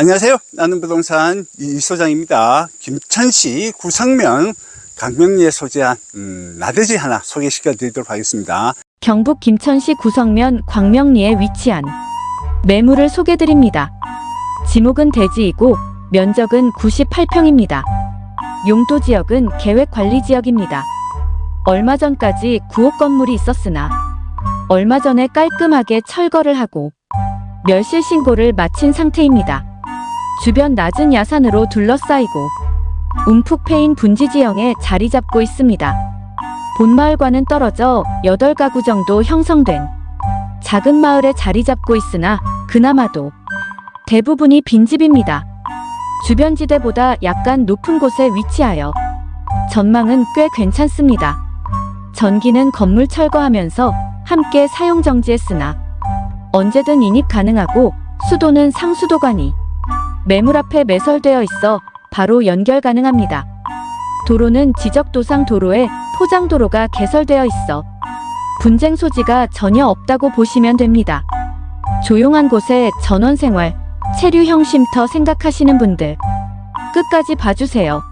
안녕하세요. 나는 부동산 이 소장입니다. 김천시 구성면 강명리에 소재한 음, 나대지 하나 소개시켜 드리도록 하겠습니다. 경북 김천시 구성면 광명리에 위치한 매물을 소개드립니다. 지목은 대지이고 면적은 98평입니다. 용도 지역은 계획 관리 지역입니다. 얼마 전까지 구옥 건물이 있었으나 얼마 전에 깔끔하게 철거를 하고 멸실 신고를 마친 상태입니다. 주변 낮은 야산으로 둘러싸이고 움푹 패인 분지 지형에 자리 잡고 있습니다. 본마을과는 떨어져 8가구 정도 형성된 작은 마을에 자리 잡고 있으나 그나마도 대부분이 빈집입니다. 주변 지대보다 약간 높은 곳에 위치하여 전망은 꽤 괜찮습니다. 전기는 건물 철거하면서 함께 사용 정지했으나 언제든 인입 가능하고 수도는 상수도관이 매물 앞에 매설되어 있어 바로 연결 가능합니다. 도로는 지적도상 도로에 포장도로가 개설되어 있어 분쟁 소지가 전혀 없다고 보시면 됩니다. 조용한 곳에 전원생활, 체류형 쉼터 생각하시는 분들 끝까지 봐주세요.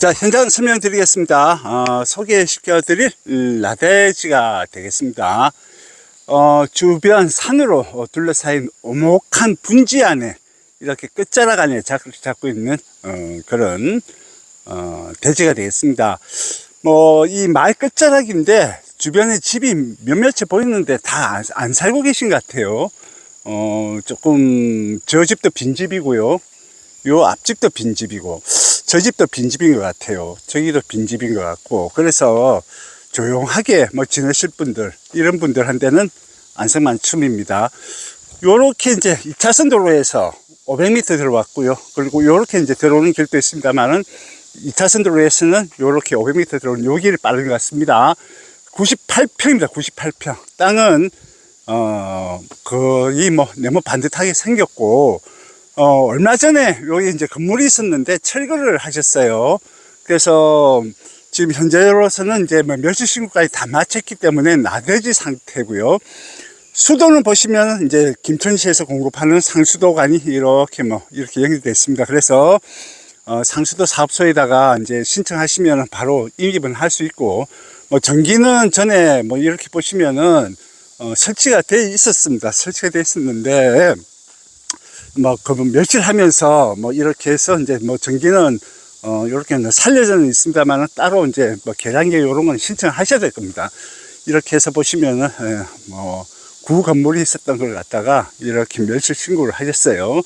자, 현장 설명드리겠습니다. 어, 소개시켜 드릴 라데지가 되겠습니다. 어, 주변 산으로 어, 둘러싸인 오목한 분지 안에 이렇게 끝자락 안에 자리를 잡고 있는 어, 그런 어, 대지가 되겠습니다. 뭐이 마을 끝자락인데 주변에 집이 몇몇 채 보이는데 다 안, 안 살고 계신 것 같아요. 어, 조금 저 집도 빈집이고요. 요 앞집도 빈집이고 저 집도 빈집인 것 같아요. 저기도 빈집인 것 같고 그래서 조용하게 뭐 지내실 분들 이런 분들한테는 안성만춤입니다. 요렇게 이제 2차선 도로에서 500m 들어왔고요. 그리고 요렇게 이제 들어오는 길도 있습니다만은 2차선 도로에서는 요렇게 500m 들어오는 요 길이 빠른 것 같습니다. 98평입니다. 98평. 땅은 어 거의 뭐 네모 반듯하게 생겼고 어, 얼마 전에 여기 이제 건물이 있었는데 철거를 하셨어요. 그래서 지금 현재로서는 이제 뭐 멸치 신고까지 다 마쳤기 때문에 나대지 상태고요. 수도는 보시면 이제 김천시에서 공급하는 상수도관이 이렇게 뭐 이렇게 연결되어 있습니다. 그래서 어, 상수도 사업소에다가 이제 신청하시면 바로 인입은 할 수 있고 뭐 전기는 전에 뭐 이렇게 보시면은 어, 설치가 돼 있었습니다. 설치가 돼 있었는데 뭐, 그, 멸실하면서, 뭐, 이렇게 해서, 이제, 뭐, 전기는, 어, 요렇게 살려져는 있습니다만, 따로 이제, 뭐, 계량기 요런 건 신청하셔야 될 겁니다. 이렇게 해서 보시면은, 예, 뭐, 구 건물이 있었던 걸 갖다가, 이렇게 멸실 신고를 하셨어요.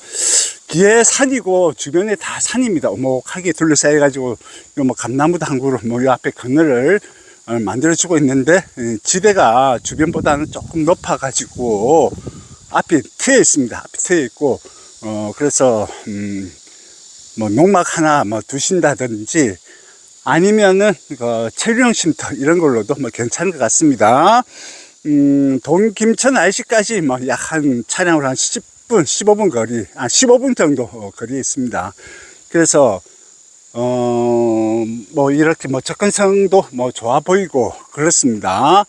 뒤에 산이고, 주변에 다 산입니다. 오목하게 둘러싸여 가지고, 요 뭐, 감나무도 한 그루, 뭐, 요 앞에 그늘을, 어, 만들어주고 있는데, 예, 지대가 주변보다는 조금 높아 가지고, 앞이 트여 있습니다. 앞이 트여 있고, 어, 그래서, 음, 뭐, 농막 하나 뭐 두신다든지 아니면은 그 체류형 쉼터 이런 걸로도 뭐 괜찮은 것 같습니다. 음, 동김천 IC까지 뭐 약 한 차량으로 한 10분, 15분 거리, 아 15분 정도 어, 거리에 있습니다. 그래서 어, 뭐 이렇게 뭐 접근성도 뭐 좋아 보이고 그렇습니다.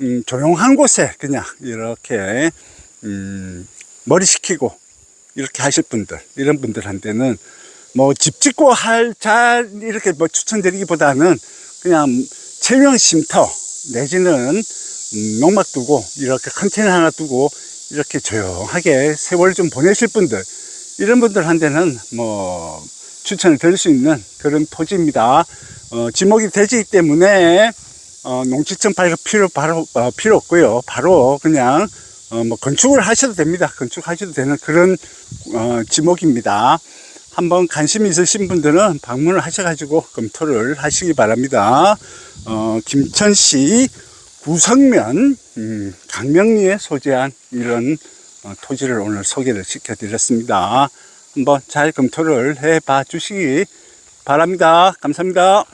음, 조용한 곳에 그냥 이렇게 음, 머리 식히고 이렇게 하실 분들 이런 분들한테는 뭐 집 짓고 할 잘 이렇게 뭐 추천드리기보다는 그냥 체형 쉼터 내지는 음, 농막 두고 이렇게 컨테이너 하나 두고 이렇게 조용하게 세월 좀 보내실 분들 이런 분들한테는 뭐 추천을 드릴 수 있는 그런 토지입니다. 어, 지목이 되지 때문에 어, 농지청 발급 필요 바로 어, 필요 없고요. 바로 그냥 어, 뭐 건축을 하셔도 됩니다. 건축하셔도 되는 그런 어, 지목입니다. 한번 관심 있으신 분들은 방문을 하셔가지고 검토를 하시기 바랍니다. 어, 김천시 구성면 음, 강명리에 소재한 이런 어, 토지를 오늘 소개를 시켜드렸습니다. 한번 잘 검토를 해봐 주시기 바랍니다. 감사합니다.